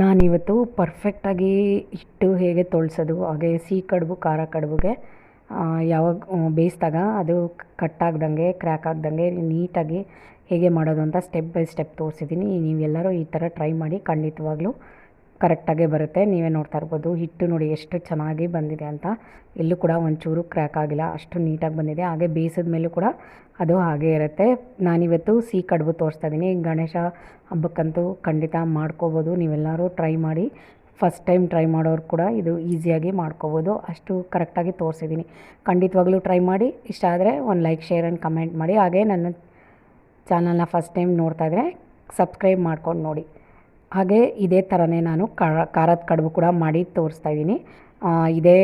ನಾನಿವತ್ತು ಪರ್ಫೆಕ್ಟಾಗಿ ಹಿಟ್ಟು ಹೇಗೆ ತೊಳ್ಸೋದು, ಹಾಗೆ ಸಿಹಿ ಕಡುಬು, ಖಾರ ಕಡುಬುಗೆ ಯಾವಾಗ ಬೇಯಿಸಿದಾಗ ಅದು ಕಟ್ ಆಗ್ದಂಗೆ ಕ್ರ್ಯಾಕ್ ಆಗ್ದಂಗೆ ನೀಟಾಗಿ ಹೇಗೆ ಮಾಡೋದು ಅಂತ ಸ್ಟೆಪ್ ಬೈ ಸ್ಟೆಪ್ ತೋರಿಸಿದ್ದೀನಿ. ನೀವೆಲ್ಲರೂ ಈ ಥರ ಟ್ರೈ ಮಾಡಿ ಖಂಡಿತವಾಗ್ಲೂ ಕರೆಕ್ಟಾಗೇ ಬರುತ್ತೆ. ನೀವೇ ನೋಡ್ತಾ ಇರ್ಬೋದು, ಹಿಟ್ಟು ನೋಡಿ ಎಷ್ಟು ಚೆನ್ನಾಗಿ ಬಂದಿದೆ ಅಂತ. ಎಲ್ಲೂ ಕೂಡ ಒಂಚೂರು ಕ್ರ್ಯಾಕ್ ಆಗಿಲ್ಲ, ಅಷ್ಟು ನೀಟಾಗಿ ಬಂದಿದೆ. ಹಾಗೆ ಬೇಯಿಸಿದ ಮೇಲೂ ಕೂಡ ಅದು ಹಾಗೆ ಇರುತ್ತೆ. ನಾನಿವತ್ತು ಸಿಹಿ ಕಡುಬು ತೋರಿಸ್ತಾ ಇದ್ದೀನಿ. ಗಣೇಶ ಹಬ್ಬಕ್ಕಂತೂ ಖಂಡಿತ ಮಾಡ್ಕೋಬೋದು. ನೀವೆಲ್ಲರೂ ಟ್ರೈ ಮಾಡಿ ಫಸ್ಟ್ ಟೈಮ್ ಟ್ರೈ ಮಾಡೋರು ಕೂಡ ಇದು ಈಸಿಯಾಗಿ ಮಾಡ್ಕೋಬೋದು. ಅಷ್ಟು ಕರೆಕ್ಟಾಗಿ ತೋರಿಸಿದ್ದೀನಿ. ಖಂಡಿತವಾಗ್ಲೂ ಟ್ರೈ ಮಾಡಿ. ಇಷ್ಟ ಆದರೆ ಒಂದು ಲೈಕ್ ಶೇರ್ ಆ್ಯಂಡ್ ಕಮೆಂಟ್ ಮಾಡಿ. ಹಾಗೆ ನನ್ನ ಚಾನಲ್ನ ಫಸ್ಟ್ ಟೈಮ್ ನೋಡ್ತಾ ಇದ್ದರೆ ಸಬ್ಸ್ಕ್ರೈಬ್ ಮಾಡ್ಕೊಂಡು ನೋಡಿ. ಹಾಗೆ ಇದೇ ಥರನೇ ನಾನು ಖಾರದ ಕಡುಬು ಕೂಡ ಮಾಡಿ ತೋರಿಸ್ತಾ ಇದ್ದೀನಿ. ಇದೇ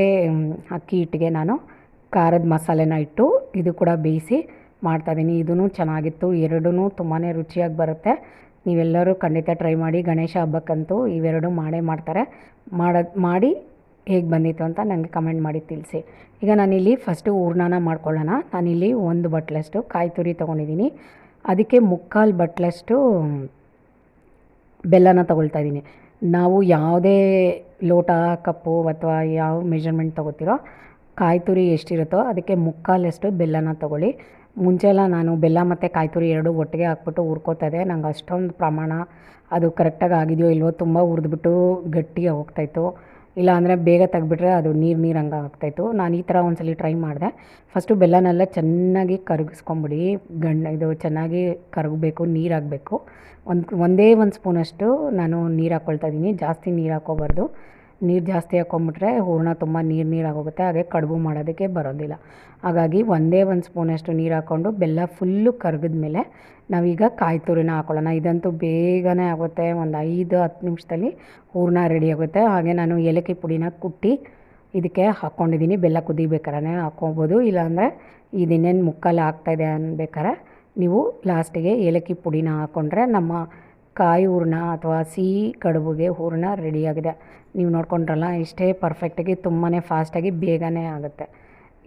ಅಕ್ಕಿ ಹಿಟ್ಟಿಗೆ ನಾನು ಖಾರದ ಮಸಾಲೆನ ಇಟ್ಟು ಇದು ಕೂಡ ಬೇಯಿಸಿ ಮಾಡ್ತಾಯಿದ್ದೀನಿ ಇದೂ ಚೆನ್ನಾಗಿತ್ತು. ಎರಡೂ ತುಂಬಾ ರುಚಿಯಾಗಿ ಬರುತ್ತೆ. ನೀವೆಲ್ಲರೂ ಖಂಡಿತ ಟ್ರೈ ಮಾಡಿ. ಗಣೇಶ ಹಬ್ಬಕ್ಕಂತೂ ಇವೆರಡೂ ಮಾಡೇ ಮಾಡ್ತಾರೆ. ಮಾಡೋದು ಮಾಡಿ ಹೇಗೆ ಬಂದಿತ್ತು ಅಂತ ನನಗೆ ಕಮೆಂಟ್ ಮಾಡಿ ತಿಳಿಸಿ. ಈಗ ನಾನಿಲ್ಲಿ ಫಸ್ಟು ಹೂರ್ಣನ ಮಾಡ್ಕೊಳ್ಳೋಣ. ನಾನಿಲ್ಲಿ ಒಂದು ಬಟ್ಲಷ್ಟು ಕಾಯಿ ತುರಿ ತೊಗೊಂಡಿದ್ದೀನಿ. ಅದಕ್ಕೆ ಮುಕ್ಕಾಲು ಬಟ್ಲಷ್ಟು ಬೆಲ್ಲನ ತಗೊಳ್ತಾ ಇದ್ದೀನಿ. ನಾವು ಯಾವುದೇ ಲೋಟ, ಕಪ್ಪು ಅಥವಾ ಯಾವ ಮೆಜರ್ಮೆಂಟ್ ತಗೋತಿರೋ ಕಾಯಿ ತುರಿ ಎಷ್ಟಿರುತ್ತೋ ಅದಕ್ಕೆ ಮುಕ್ಕಾಲಷ್ಟು ಬೆಲ್ಲನ ತಗೊಳ್ಳಿ. ಮುಂಚೆಲ್ಲ ನಾನು ಬೆಲ್ಲ ಮತ್ತು ಕಾಯಿ ತುರಿ ಎರಡು ಒಟ್ಟಿಗೆ ಹಾಕ್ಬಿಟ್ಟು ಹುರ್ಕೋತಾ ಇದೆ ನಂಗೆ ಅಷ್ಟೊಂದು ಪ್ರಮಾಣ ಅದು ಕರೆಕ್ಟಾಗಿ ಆಗಿದೆಯೋ ಇಲ್ವೋ ತುಂಬ ಹುರಿದ್ಬಿಟ್ಟು ಗಟ್ಟಿಯಾಗಿ ಹೋಗ್ತಾಯಿತ್ತು ಇಲ್ಲ ಅಂದರೆ ಬೇಗ ತೆಗ್ಬಿಟ್ರೆ ಅದು ನೀರು ನೀರು ಹಂಗೆ ಆಗ್ತಾಯಿತ್ತು ನಾನು ಈ ಥರ ಒಂದ್ಸಲ ಟ್ರೈ ಮಾಡಿದೆ. ಫಸ್ಟು ಬೆಲ್ಲನೆಲ್ಲ ಚೆನ್ನಾಗಿ ಕರಗಿಸ್ಕೊಂಬಿಡಿ. ಗಂಡ ಇದು ಚೆನ್ನಾಗಿ ಕರಗಬೇಕು, ನೀರು ಹಾಕಬೇಕು. ಒಂದು, ಒಂದೇ ಒಂದು ಸ್ಪೂನಷ್ಟು ನಾನು ನೀರು ಹಾಕ್ಕೊಳ್ತಾ ಇದ್ದೀನಿ ಜಾಸ್ತಿ ನೀರು ಹಾಕ್ಕೋಬಾರ್ದು ನೀರು ಜಾಸ್ತಿ ಹಾಕ್ಕೊಂಬಿಟ್ರೆ ಹೂರಣ ತುಂಬ ನೀರು ನೀರು ಆಗೋಗುತ್ತೆ. ಹಾಗೆ ಕಡುಬು ಮಾಡೋದಕ್ಕೆ ಬರೋದಿಲ್ಲ. ಹಾಗಾಗಿ ಒಂದೇ ಒಂದು ಸ್ಪೂನಷ್ಟು ನೀರು ಹಾಕ್ಕೊಂಡು ಬೆಲ್ಲ ಫುಲ್ಲು ಕರಗಿದ ಮೇಲೆ ನಾವೀಗ ಕಾಯಿ ತುರಿನ ಹಾಕ್ಕೊಳ್ಳೋಣ ಇದಂತೂ ಬೇಗನೆ ಆಗುತ್ತೆ. ಒಂದು ಐದು, ಹತ್ತು ನಿಮಿಷದಲ್ಲಿ ಹೂರಣ ರೆಡಿ ಆಗುತ್ತೆ. ಹಾಗೆ ನಾನು ಏಲಕ್ಕಿ ಪುಡಿನ ಕುಟ್ಟಿ ಇದಕ್ಕೆ ಹಾಕ್ಕೊಂಡಿದ್ದೀನಿ ಬೆಲ್ಲ ಕುದಿಬೇಕಾರೆ ಹಾಕ್ಕೊಬೋದು ಇಲ್ಲಾಂದರೆ ಇದಿನ್ನೇನು ಮುಕ್ಕಲ್ಲಿ ಆಗ್ತಾಯಿದೆ ಅನ್ಬೇಕಾರೆ ನೀವು ಲಾಸ್ಟಿಗೆ ಏಲಕ್ಕಿ ಪುಡಿನ ಹಾಕ್ಕೊಂಡ್ರೆ ನಮ್ಮ ಕಾಯಿ ಹೂರಣ ಅಥವಾ ಸಿಹಿ ಕಡುಬುಗೆ ಹೂರಣ ರೆಡಿಯಾಗಿದೆ. ನೀವು ನೋಡ್ಕೊಂಡ್ರಲ್ಲ, ಇಷ್ಟೇ ಪರ್ಫೆಕ್ಟಾಗಿ ತುಂಬಾ ಫಾಸ್ಟಾಗಿ ಬೇಗನೆ ಆಗುತ್ತೆ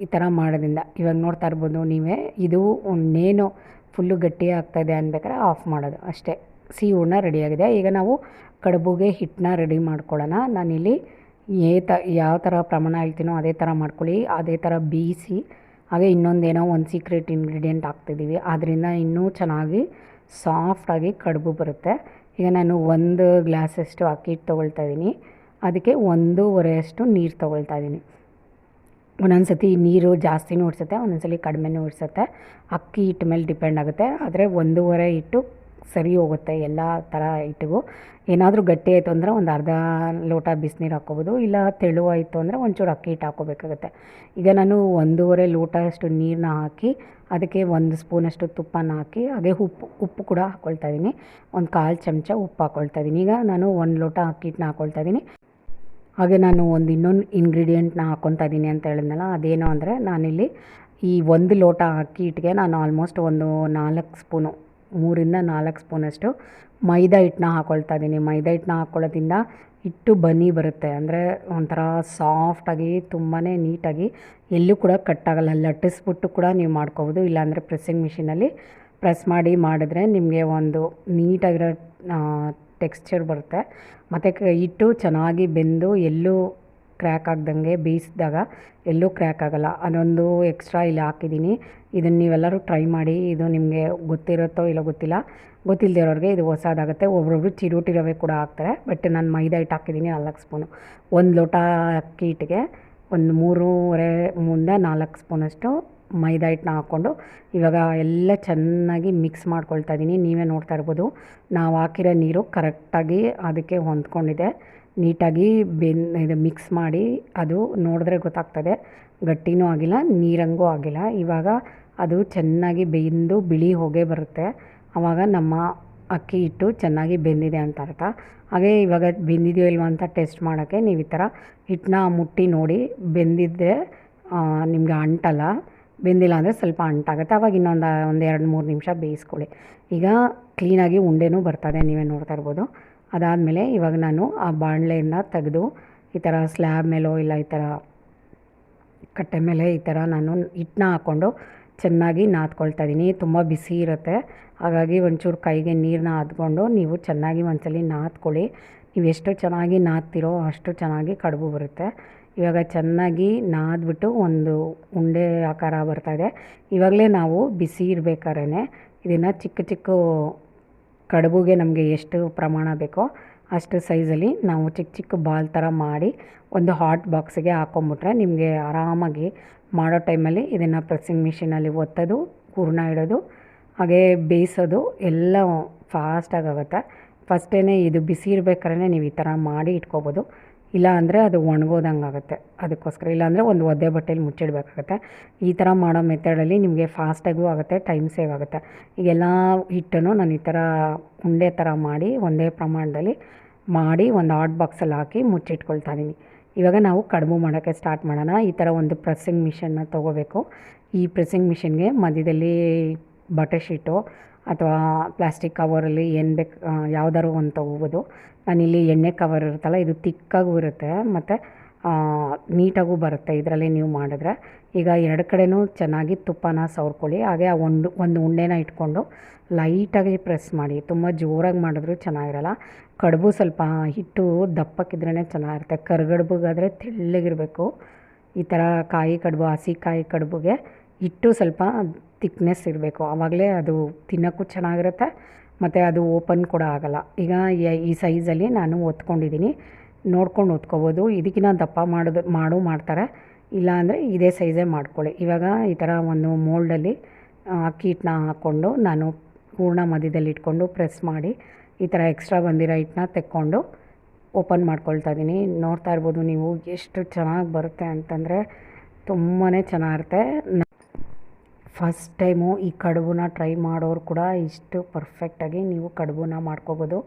ಈ ಥರ ಮಾಡೋದ್ರಿಂದ. ಇವಾಗ ನೋಡ್ತಾ ಇರ್ಬೋದು ನೀವೇ, ಇದು ಇನ್ನೇನು ಫುಲ್ಲು ಗಟ್ಟಿ ಆಗ್ತಾಯಿದೆ ಅನ್ಬೇಕಾದ್ರೆ ಆಫ್ ಮಾಡೋದು ಅಷ್ಟೇ. ಸಿಹಿ ಹೂರಣ ರೆಡಿಯಾಗಿದೆ. ಈಗ ನಾವು ಕಡುಬುಗೆ ಹಿಟ್ಟನ್ನ ರೆಡಿ ಮಾಡ್ಕೊಳ್ಳೋಣ. ನಾನಿಲ್ಲಿ ಏ ತ, ಯಾವ ಥರ ಪ್ರಮಾಣ ಹೇಳ್ತೀನೋ ಅದೇ ಥರ ಮಾಡ್ಕೊಳ್ಳಿ. ಅದೇ ಥರ ಬೀಸಿ ಹಾಗೆ ಇನ್ನೊಂದೇನೋ ಒಂದು ಸೀಕ್ರೆಟ್ ಇಂಗ್ರೀಡಿಯೆಂಟ್ ಹಾಕ್ತಿದ್ದೀವಿ. ಆದ್ದರಿಂದ ಇನ್ನೂ ಚೆನ್ನಾಗಿ ಸಾಫ್ಟಾಗಿ ಕಡುಬು ಬರುತ್ತೆ. ಈಗ ನಾನು ಒಂದು ಗ್ಲಾಸಷ್ಟು ಅಕ್ಕಿ ಹಿಟ್ಟು ತೊಗೊಳ್ತಾ ಇದ್ದೀನಿ. ಅದಕ್ಕೆ ಒಂದೂವರೆಯಷ್ಟು ನೀರು ತೊಗೊಳ್ತಾ ಇದ್ದೀನಿ. ಒಂದೊಂದು ಸತಿ ನೀರು ಜಾಸ್ತಿನೂ ಉಡ್ಸುತ್ತೆ ಒಂದೊಂದು ಸಲ ಕಡಿಮೆನೂ ಉಡ್ಸುತ್ತೆ. ಅಕ್ಕಿ ಹಿಟ್ಟು ಮೇಲೆ ಡಿಪೆಂಡ್ ಆಗುತ್ತೆ. ಆದರೆ ಒಂದೂವರೆ ಹಿಟ್ಟು ಸರಿ ಹೋಗುತ್ತೆ ಎಲ್ಲ ಥರ ಹಿಟ್ಟಿಗೂ ಏನಾದರೂ ಗಟ್ಟಿ ಆಯಿತು ಅಂದರೆ ಒಂದು ಅರ್ಧ ಲೋಟ ಬಿಸಿನೀರು ಹಾಕ್ಕೋಬೋದು, ಇಲ್ಲ ತೆಳುವಾಯಿತು ಅಂದರೆ ಒಂಚೂರು ಅಕ್ಕಿ ಹಿಟ್ಟು ಹಾಕ್ಕೋಬೇಕಾಗುತ್ತೆ. ಈಗ ನಾನು ಒಂದೂವರೆ ಲೋಟ ಅಷ್ಟು ನೀರನ್ನ ಹಾಕಿ, ಅದಕ್ಕೆ ಒಂದು ಸ್ಪೂನಷ್ಟು ತುಪ್ಪನ ಹಾಕಿ, ಹಾಗೆ ಉಪ್ಪು ಉಪ್ಪು ಕೂಡ ಹಾಕ್ಕೊಳ್ತಾ ಇದ್ದೀನಿ. ಒಂದು ಕಾಲು ಚಮಚ ಉಪ್ಪು ಹಾಕ್ಕೊಳ್ತಾ ಇದ್ದೀನಿ. ಈಗ ನಾನು ಒಂದು ಲೋಟ ಅಕ್ಕಿ ಹಿಟ್ಟನ್ನ ಹಾಕ್ಕೊಳ್ತಾ ಇದ್ದೀನಿ. ಹಾಗೆ ನಾನು ಒಂದು ಇನ್ನೊಂದು ಇಂಗ್ರೀಡಿಯೆಂಟ್ನ ಹಾಕ್ಕೊತಾ ಇದ್ದೀನಿ ಅಂತ ಹೇಳಿದ್ನಲ್ಲ, ಅದೇನು ಅಂದರೆ ನಾನಿಲ್ಲಿ ಈ ಒಂದು ಲೋಟ ಅಕ್ಕಿ ಹಿಟ್ಟಿಗೆ ನಾನು ಆಲ್ಮೋಸ್ಟ್ ಒಂದು ನಾಲ್ಕು ಸ್ಪೂನು ಮೂರಿಂದ ನಾಲ್ಕು ಸ್ಪೂನಷ್ಟು ಮೈದಾ ಹಿಟ್ಟನ್ನ ಹಾಕ್ಕೊಳ್ತಾ ಇದ್ದೀನಿ ಮೈದಾ ಹಿಟ್ಟನ್ನ ಹಾಕ್ಕೊಳ್ಳೋದ್ರಿಂದ ಹಿಟ್ಟು ಬನ್ನಿ ಬರುತ್ತೆ. ಅಂದರೆ ಒಂಥರ ಸಾಫ್ಟಾಗಿ ತುಂಬಾ ನೀಟಾಗಿ ಎಲ್ಲೂ ಕೂಡ ಕಟ್ಟಾಗಲ್ಲ ಲಟ್ಟಿಸ್ಬಿಟ್ಟು ಕೂಡ ನೀವು ಮಾಡ್ಕೋಬೋದು. ಇಲ್ಲಾಂದರೆ ಪ್ರೆಸ್ಸಿಂಗ್ ಮಿಷಿನಲ್ಲಿ ಪ್ರೆಸ್ ಮಾಡಿ ಮಾಡಿದ್ರೆ ನಿಮಗೆ ಒಂದು ನೀಟಾಗಿರೋ ಟೆಕ್ಸ್ಚರ್ ಬರುತ್ತೆ. ಮತ್ತು ಹಿಟ್ಟು ಚೆನ್ನಾಗಿ ಬೆಂದು ಎಲ್ಲೂ ಕ್ರ್ಯಾಕ್ ಆಗ್ದಂಗೆ ಬೇಯಿಸಿದಾಗ ಎಲ್ಲೂ ಕ್ರ್ಯಾಕ್ ಆಗೋಲ್ಲ. ಅದೊಂದು ಎಕ್ಸ್ಟ್ರಾ ಇಲ್ಲಿ ಹಾಕಿದ್ದೀನಿ. ಇದನ್ನು ನೀವೆಲ್ಲರೂ ಟ್ರೈ ಮಾಡಿ, ಇದು ನಿಮಗೆ ಗೊತ್ತಿರುತ್ತೋ ಇಲ್ಲೋ ಗೊತ್ತಿಲ್ಲ. ಗೊತ್ತಿಲ್ಲದೆ ಇರೋರಿಗೆ ಇದು ಹೊಸದಾಗುತ್ತೆ. ಒಬ್ಬೊಬ್ರು ಚಿರೋಟಿ ರವೆ ಕೂಡ ಹಾಕ್ತಾರೆ. ಬಟ್ ನಾನು ಮೈದಾ ಹಿಟ್ಟು ಹಾಕಿದ್ದೀನಿ, ನಾಲ್ಕು ಸ್ಪೂನು ಒಂದು ಲೋಟ ಅಕ್ಕಿ ಹಿಟ್ಟಿಗೆ ಒಂದು ಮೂರೂವರೆ ಮುಂದೆ ನಾಲ್ಕು ಸ್ಪೂನಷ್ಟು ಮೈದಾ ಹಿಟ್ಟನ್ನ ಹಾಕ್ಕೊಂಡು ಇವಾಗ ಎಲ್ಲ ಚೆನ್ನಾಗಿ ಮಿಕ್ಸ್ ಮಾಡ್ಕೊಳ್ತಾ ಇದ್ದೀನಿ ನೀವೇ ನೋಡ್ತಾ ಇರ್ಬೋದು. ನಾವು ಹಾಕಿರೋ ನೀರು ಕರೆಕ್ಟಾಗಿ ಅದಕ್ಕೆ ಹೊಂದ್ಕೊಂಡಿದೆ ನೀಟಾಗಿ ಬೆನ್ ಇದು ಮಿಕ್ಸ್ ಮಾಡಿ ಅದು ನೋಡಿದ್ರೆ ಗೊತ್ತಾಗ್ತದೆ. ಗಟ್ಟಿನೂ ಆಗಿಲ್ಲ, ನೀರಂಗೂ ಆಗಿಲ್ಲ. ಇವಾಗ ಅದು ಚೆನ್ನಾಗಿ ಬೆಂದು ಬಿಳಿ ಹೊಗೆ ಬರುತ್ತೆ. ಆವಾಗ ನಮ್ಮ ಅಕ್ಕಿ ಹಿಟ್ಟು ಚೆನ್ನಾಗಿ ಬೆಂದಿದೆ ಅಂತ ಅರ್ಥ. ಹಾಗೆ ಇವಾಗ ಬೆಂದಿದೆಯೋ ಇಲ್ವೋ ಅಂತ ಟೆಸ್ಟ್ ಮಾಡೋಕ್ಕೆ ನೀವು ಈ ಥರ ಹಿಟ್ಟನ್ನ ಮುಟ್ಟಿ ನೋಡಿ ಬೆಂದಿದ್ದರೆ ನಿಮಗೆ ಅಂಟಲ್ಲ. ಬೆಂದಿಲ್ಲ ಅಂದರೆ ಸ್ವಲ್ಪ ಅಂಟಾಗುತ್ತೆ. ಆವಾಗ ಇನ್ನೊಂದು, ಒಂದು ಎರಡು, ಮೂರು ನಿಮಿಷ ಬೇಯಿಸ್ಕೊಳ್ಳಿ. ಈಗ ಕ್ಲೀನಾಗಿ ಉಂಡೆನೂ ಬರ್ತದೆ, ನೀವೇ ನೋಡ್ತಾ ಇರ್ಬೋದು. ಅದಾದಮೇಲೆ ಇವಾಗ ನಾನು ಆ ಬಾಣಲೆಯನ್ನು ತೆಗೆದು ಈ ಥರ ಸ್ಲ್ಯಾಬ್ ಮೇಲೋ ಇಲ್ಲ ಈ ಥರ ಕಟ್ಟೆ ಮೇಲೆ ಈ ಥರ ನಾನು ಹಿಟ್ಟನ್ನ ಹಾಕ್ಕೊಂಡು ಚೆನ್ನಾಗಿ ನಾದ್ಕೊಳ್ತಾ ಇದ್ದೀನಿ. ತುಂಬ ಬಿಸಿ ಇರುತ್ತೆ. ಹಾಗಾಗಿ ಒಂಚೂರು ಕೈಗೆ ನೀರನ್ನ ಹಾದ್ಕೊಂಡು ನೀವು ಚೆನ್ನಾಗಿ ಒಂದ್ಸಲಿ ನಾದ್ಕೊಳ್ಳಿ. ನೀವು ಎಷ್ಟು ಚೆನ್ನಾಗಿ ನಾದ್ತಿರೋ ಅಷ್ಟು ಚೆನ್ನಾಗಿ ಕಡುಬು ಬರುತ್ತೆ. ಇವಾಗ ಚೆನ್ನಾಗಿ ನಾದ್ಬಿಟ್ಟು ಒಂದು ಉಂಡೆ ಆಕಾರ ಬರ್ತಾಯಿದೆ ಇವಾಗಲೇ ನಾವು ಬಿಸಿ ಇರಬೇಕಾದ್ರೆ ಇದನ್ನು ಚಿಕ್ಕ ಚಿಕ್ಕ ಕಡುಬುಗೆ ನಮಗೆ ಎಷ್ಟು ಪ್ರಮಾಣ ಬೇಕೋ ಅಷ್ಟು ಸೈಜಲ್ಲಿ ನಾವು ಚಿಕ್ಕ ಚಿಕ್ಕ ಬಾಲ್ ಥರ ಮಾಡಿ ಒಂದು ಹಾಟ್ ಬಾಕ್ಸಿಗೆ ಹಾಕೊಂಬಿಟ್ರೆ ನಿಮಗೆ ಆರಾಮಾಗಿ ಮಾಡೋ ಟೈಮಲ್ಲಿ ಇದನ್ನು ಪ್ರೆಸ್ಸಿಂಗ್ ಮಿಷಿನಲ್ಲಿ ಒತ್ತೋದು, ಹೂರ್ಣ ಇಡೋದು, ಹಾಗೇ ಬೇಯಿಸೋದು ಎಲ್ಲ ಫಾಸ್ಟಾಗಿ ಆಗುತ್ತೆ. ಫಸ್ಟೇ ಇದು ಬಿಸಿ ಇರ್ಬೇಕಾದ್ರೆ ನೀವು ಈ ಥರ ಮಾಡಿ ಇಟ್ಕೋಬೋದು. ಇಲ್ಲ ಅಂದರೆ ಅದು ಒಣಗೋದಂಗೆ ಆಗುತ್ತೆ. ಅದಕ್ಕೋಸ್ಕರ. ಇಲ್ಲಾಂದರೆ ಒಂದು ಒದ್ದೆ ಬಟ್ಟೆಲಿ ಮುಚ್ಚಿಡಬೇಕಾಗತ್ತೆ. ಈ ಥರ ಮಾಡೋ ಮೆಥಡಲ್ಲಿ ನಿಮಗೆ ಫಾಸ್ಟಾಗೂ ಆಗುತ್ತೆ ಟೈಮ್ ಸೇವ್ ಆಗುತ್ತೆ. ಈಗೆಲ್ಲ ಹಿಟ್ಟನ್ನು ನಾನು ಈ ಥರ ಉಂಡೆ ಥರ ಮಾಡಿ ಒಂದೇ ಪ್ರಮಾಣದಲ್ಲಿ ಮಾಡಿ ಒಂದು ಹಾಟ್ ಬಾಕ್ಸಲ್ಲಿ ಹಾಕಿ ಮುಚ್ಚಿಟ್ಕೊಳ್ತಾ ಇದ್ದೀನಿ ಇವಾಗ ನಾವು ಕಡುಬು ಮಾಡೋಕ್ಕೆ ಸ್ಟಾರ್ಟ್ ಮಾಡೋಣ. ಈ ಥರ ಒಂದು ಪ್ರೆಸ್ಸಿಂಗ್ ಮಿಷನ್ನ ತೊಗೋಬೇಕು. ಈ ಪ್ರೆಸ್ಸಿಂಗ್ ಮಿಷಿನ್ಗೆ ಮಧ್ಯದಲ್ಲಿ ಬಟರ್ ಶೀಟು ಅಥವಾ ಪ್ಲಾಸ್ಟಿಕ್ ಕವರಲ್ಲಿ ಏನು ಬೇಕು ಯಾವ್ದಾದ್ರು ಒಂದು ತೊಗೋಬೋದು. ನಾನಿಲ್ಲಿ ಎಣ್ಣೆ ಕವರ್ ಇರುತ್ತಲ್ಲ, ಇದು ತಿಕ್ಕಾಗೂ ಇರುತ್ತೆ, ಮತ್ತು ನೀಟಾಗೂ ಬರುತ್ತೆ ಇದರಲ್ಲಿ ನೀವು ಮಾಡಿದ್ರೆ. ಈಗ ಎರಡು ಕಡೆಯೂ ಚೆನ್ನಾಗಿ ತುಪ್ಪನ ಸವರ್ಕೊಳ್ಳಿ, ಹಾಗೆ ಆ ಒಂದು ಒಂದು ಉಂಡೆನ ಇಟ್ಕೊಂಡು ಲೈಟಾಗಿ ಪ್ರೆಸ್ ಮಾಡಿ. ತುಂಬ ಜೋರಾಗಿ ಮಾಡಿದ್ರೂ ಚೆನ್ನಾಗಿರಲ್ಲ. ಕಡುಬು ಸ್ವಲ್ಪ ಹಿಟ್ಟು ದಪ್ಪಕ್ಕಿದ್ರೇ ಚೆನ್ನಾಗಿರುತ್ತೆ. ಕರ್ಗಡ್ಬುಗಾದರೆ ತೆಳ್ಳಗಿರಬೇಕು. ಈ ಥರ ಕಾಯಿ ಕಡುಬು, ಹಸಿ ಕಾಯಿ ಕಡುಬುಗೆ ಹಿಟ್ಟು ಸ್ವಲ್ಪ ತಿಕ್ನೆಸ್ ಇರಬೇಕು. ಆವಾಗಲೇ ಅದು ತಿನ್ನೋಕ್ಕೂ ಚೆನ್ನಾಗಿರುತ್ತೆ, ಮತ್ತು ಅದು ಓಪನ್ ಕೂಡ ಆಗೋಲ್ಲ. ಈಗ ಈ ಸೈಜಲ್ಲಿ ನಾನು ಒತ್ಕೊಂಡಿದ್ದೀನಿ. ನೋಡ್ಕೊಂಡು ಒತ್ಕೋಬೋದು. ಇದಕ್ಕಿಂತ ದಪ್ಪ ಮಾಡೋದು, ಮಾಡು ಮಾಡ್ತಾರೆ. ಇಲ್ಲಾಂದರೆ ಇದೇ ಸೈಜೇ ಮಾಡ್ಕೊಳ್ಳಿ. ಇವಾಗ ಈ ಥರ ಒಂದು ಮೋಲ್ಡಲ್ಲಿ ಅಕ್ಕಿ ಹಾಕ್ಕೊಂಡು ನಾನು ಪೂರ್ಣ ಮಧ್ಯದಲ್ಲಿ ಇಟ್ಕೊಂಡು ಪ್ರೆಸ್ ಮಾಡಿ ಈ ಥರ ಎಕ್ಸ್ಟ್ರಾ ಬಂದಿರೋ ಹಿಟ್ಟನ್ನ ತೆಕ್ಕೊಂಡು ಓಪನ್ ಮಾಡ್ಕೊಳ್ತಾ ಇದ್ದೀನಿ. ನೋಡ್ತಾ ಇರ್ಬೋದು ನೀವು ಎಷ್ಟು ಚೆನ್ನಾಗಿ ಬರುತ್ತೆ ಅಂತಂದರೆ ತುಂಬಾ ಚೆನ್ನಾಗಿರುತ್ತೆ. ಫಸ್ಟ್ ಟೈಮು ಈ ಕಡುಬನ್ನ ಟ್ರೈ ಮಾಡೋರು ಕೂಡ ಇಷ್ಟು ಪರ್ಫೆಕ್ಟಾಗಿ ನೀವು ಕಡುಬನ್ನ ಮಾಡ್ಕೋಬೋದು.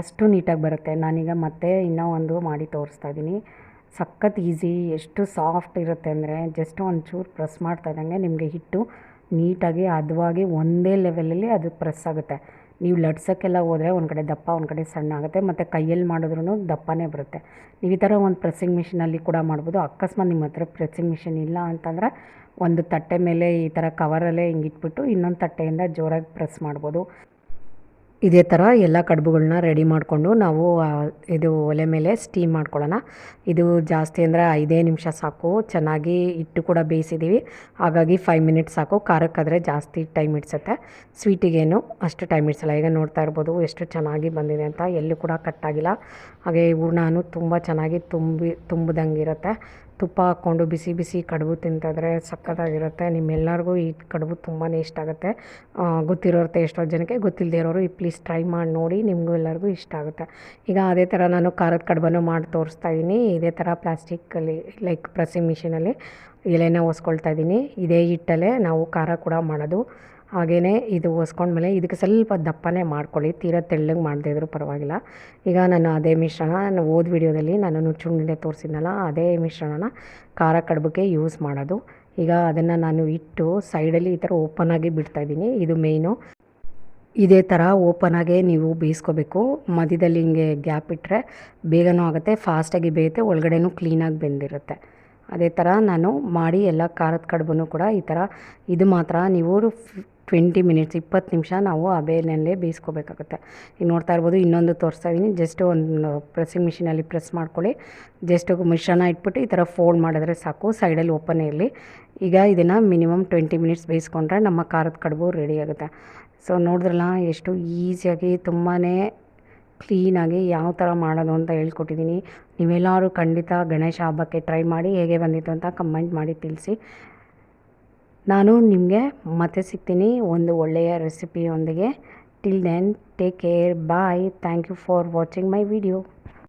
ಅಷ್ಟು ನೀಟಾಗಿ ಬರುತ್ತೆ. ನಾನೀಗ ಮತ್ತೆ ಇನ್ನೂ ಒಂದು ಮಾಡಿ ತೋರಿಸ್ತಾ ಇದ್ದೀನಿ ಸಖತ್ ಈಸಿ ಎಷ್ಟು ಸಾಫ್ಟ್ ಇರುತ್ತೆ ಅಂದರೆ ಜಸ್ಟ್ ಒಂಚೂರು ಪ್ರೆಸ್ ಮಾಡ್ತಾ ಇದ್ದಂಗೆ ನಿಮಗೆ ಹಿಟ್ಟು ನೀಟಾಗಿ ಹದವಾಗಿ ಒಂದೇ ಲೆವೆಲಲ್ಲಿ ಅದು ಪ್ರೆಸ್ ಆಗುತ್ತೆ. ನೀವು ಲಟ್ಸೋಕ್ಕೆಲ್ಲ ಹೋದರೆ ಒಂದು ಕಡೆ ದಪ್ಪ, ಒಂದು ಕಡೆ ಸಣ್ಣ ಆಗುತ್ತೆ, ಮತ್ತು ಕೈಯಲ್ಲಿ ಮಾಡಿದ್ರೂ ದಪ್ಪನೇ ಬರುತ್ತೆ. ನೀವು ಈ ಥರ ಒಂದು ಪ್ರೆಸ್ಸಿಂಗ್ ಮಿಷಿನಲ್ಲಿ ಕೂಡ ಮಾಡ್ಬೋದು. ಅಕಸ್ಮಾತ್ ನಿಮ್ಮ ಹತ್ರ ಪ್ರೆಸ್ಸಿಂಗ್ ಮಿಷಿನ್ ಇಲ್ಲ ಅಂತಂದರೆ ಒಂದು ತಟ್ಟೆ ಮೇಲೆ ಈ ಥರ ಕವರಲ್ಲೇ ಹಿಂಗೆ ಇಟ್ಬಿಟ್ಟು ಇನ್ನೊಂದು ತಟ್ಟೆಯಿಂದ ಜೋರಾಗಿ ಪ್ರೆಸ್ ಮಾಡ್ಬೋದು. ಇದೇ ಥರ ಎಲ್ಲ ಕಡುಬುಗಳನ್ನ ರೆಡಿ ಮಾಡಿಕೊಂಡು ನಾವು ಇದು ಒಲೆ ಮೇಲೆ ಸ್ಟೀಮ್ ಮಾಡ್ಕೊಳ್ಳೋಣ. ಇದು ಜಾಸ್ತಿ ಅಂದರೆ ಐದೇ ನಿಮಿಷ ಸಾಕು. ಚೆನ್ನಾಗಿ ಹಿಟ್ಟು ಕೂಡ ಬೇಯಿಸಿದ್ದೀವಿ. ಹಾಗಾಗಿ ಫೈವ್ ಮಿನಿಟ್ಸ್ ಸಾಕು. ಖಾರಕ್ಕಾದರೆ ಜಾಸ್ತಿ ಟೈಮ್ ಇಡ್ಸುತ್ತೆ ಸ್ವೀಟಿಗೇನು ಅಷ್ಟು ಟೈಮ್ ಇಡ್ಸಲ್ಲ ಈಗ ನೋಡ್ತಾ ಇರ್ಬೋದು ಎಷ್ಟು ಚೆನ್ನಾಗಿ ಬಂದಿದೆ ಅಂತ. ಎಲ್ಲೂ ಕೂಡ ಕಟ್ಟಾಗಿಲ್ಲ ಹಾಗೆ ಹೂರ್ಣನೂ ತುಂಬ ಚೆನ್ನಾಗಿ ತುಂಬಿ ತುಂಬಿದಂಗೆ ಇರುತ್ತೆ ತುಪ್ಪ ಹಾಕ್ಕೊಂಡು ಬಿಸಿ ಬಿಸಿ ಕಡುಬು ತಿಂತಿದ್ರೆ ಸಖತ್ತಾಗಿರುತ್ತೆ. ನಿಮ್ಮೆಲ್ಲರಿಗೂ ಈ ಕಡುಬು ತುಂಬಾ ಇಷ್ಟ ಆಗುತ್ತೆ. ಗೊತ್ತಿರೋರ್ತೆ ಎಷ್ಟೋ ಜನಕ್ಕೆ ಗೊತ್ತಿಲ್ಲದೆ ಇರೋರು ಈ ಪ್ಲೀಸ್ ಟ್ರೈ ಮಾಡಿ ನೋಡಿ ನಿಮಗೂ ಎಲ್ಲರಿಗೂ ಇಷ್ಟ ಆಗುತ್ತೆ. ಈಗ ಅದೇ ಥರ ನಾನು ಖಾರದ ಕಡುಬನ್ನು ಮಾಡಿ ತೋರಿಸ್ತಾ ಇದ್ದೀನಿ ಇದೇ ಥರ ಪ್ಲಾಸ್ಟಿಕ್ಕಲ್ಲಿ ಲೈಕ್ ಪ್ರೆಸ್ಸಿಂಗ್ ಮಿಷಿನಲ್ಲಿ ಎಲೆನ ಒಸ್ಕೊಳ್ತಾ ಇದ್ದೀನಿ ಇದೇ ಹಿಟ್ಟಲ್ಲೇ ನಾವು ಖಾರ ಕೂಡ ಮಾಡೋದು. ಹಾಗೆಯೇ ಇದು ಒಸ್ಕೊಂಡ್ಮೇಲೆ ಇದಕ್ಕೆ ಸ್ವಲ್ಪ ದಪ್ಪನೇ ಮಾಡ್ಕೊಳ್ಳಿ. ತೀರಾ ತೆಳ್ಳಗೆ ಮಾಡದೇ ಇದ್ರೂ ಪರವಾಗಿಲ್ಲ. ಈಗ ನಾನು ಅದೇ ಮಿಶ್ರಣ ನಾನು ಓದ್ ವಿಡಿಯೋದಲ್ಲಿ ನಾನು ನುಚ್ಚುಂಡೆ ತೋರಿಸಿದ್ನಲ್ಲ, ಅದೇ ಮಿಶ್ರಣನ ಖಾರ ಕಡುಬಕ್ಕೆ ಯೂಸ್ ಮಾಡೋದು. ಈಗ ಅದನ್ನು ನಾನು ಇಟ್ಟು ಸೈಡಲ್ಲಿ ಈ ಥರ ಓಪನಾಗಿ ಬಿಡ್ತಾಯಿದ್ದೀನಿ ಇದು ಮೇಯ್ನು ಇದೇ ಥರ ಓಪನಾಗೆ ನೀವು ಬೇಯಿಸ್ಕೋಬೇಕು. ಮಧ್ಯದಲ್ಲಿ ಹಿಂಗೆ ಗ್ಯಾಪ್ ಇಟ್ಟರೆ ಬೇಗನೂ ಆಗುತ್ತೆ ಫಾಸ್ಟಾಗಿ ಬೇಯುತ್ತೆ, ಒಳಗಡೆನೂ ಕ್ಲೀನಾಗಿ ಬೆಂದಿರುತ್ತೆ. ಅದೇ ಥರ ನಾನು ಮಾಡಿ ಎಲ್ಲ ಖಾರದ ಕಡುಬನ್ನು ಕೂಡ ಈ ಥರ ಇದು ಮಾತ್ರ ನೀವು ಟ್ವೆಂಟಿ ಮಿನಿಟ್ಸ್, ಇಪ್ಪತ್ತು ನಿಮಿಷ ನಾವು ಆ ಬೇಯಿನಲ್ಲೇ ಬೇಯಿಸ್ಕೋಬೇಕಾಗುತ್ತೆ. ಈಗ ನೋಡ್ತಾ ಇರ್ಬೋದು, ಇನ್ನೊಂದು ತೋರಿಸ್ತಾ ಇದ್ದೀನಿ ಜಸ್ಟ್ ಒಂದು ಪ್ರೆಸ್ಸಿಂಗ್ ಮಿಷಿನಲ್ಲಿ ಪ್ರೆಸ್ ಮಾಡ್ಕೊಳ್ಳಿ. ಜಸ್ಟ್ ಮಿಶ್ರಣ ಇಟ್ಬಿಟ್ಟು ಈ ಥರ ಫೋಲ್ಡ್ ಮಾಡಿದ್ರೆ ಸಾಕು. ಸೈಡಲ್ಲಿ ಓಪನ್ ಇರಲಿ. ಈಗ ಇದನ್ನು ಮಿನಿಮಮ್ ಟ್ವೆಂಟಿ ಮಿನಿಟ್ಸ್ ಬೇಯಿಸ್ಕೊಂಡ್ರೆ ನಮ್ಮ ಖಾರದ ಕಡುಬು ರೆಡಿ ಆಗುತ್ತೆ. ಸೊ ನೋಡಿದ್ರಲ್ಲ, ಎಷ್ಟು ಈಸಿಯಾಗಿ ತುಂಬಾ ಕ್ಲೀನಾಗಿ ಯಾವ ಥರ ಮಾಡೋದು ಅಂತ ಹೇಳ್ಕೊಟ್ಟಿದ್ದೀನಿ ನೀವೆಲ್ಲರೂ ಖಂಡಿತ ಗಣೇಶ ಹಬ್ಬಕ್ಕೆ ಟ್ರೈ ಮಾಡಿ ಹೇಗೆ ಬಂದಿತ್ತು ಅಂತ ಕಮೆಂಟ್ ಮಾಡಿ ತಿಳಿಸಿ. ನಾನು ನಿಮಗೆ ಮತ್ತೆ ಸಿಗ್ತೀನಿ ಒಂದು ಒಳ್ಳೆಯ ರೆಸಿಪಿಯೊಂದಿಗೆ till then take care bye thank you for watching my video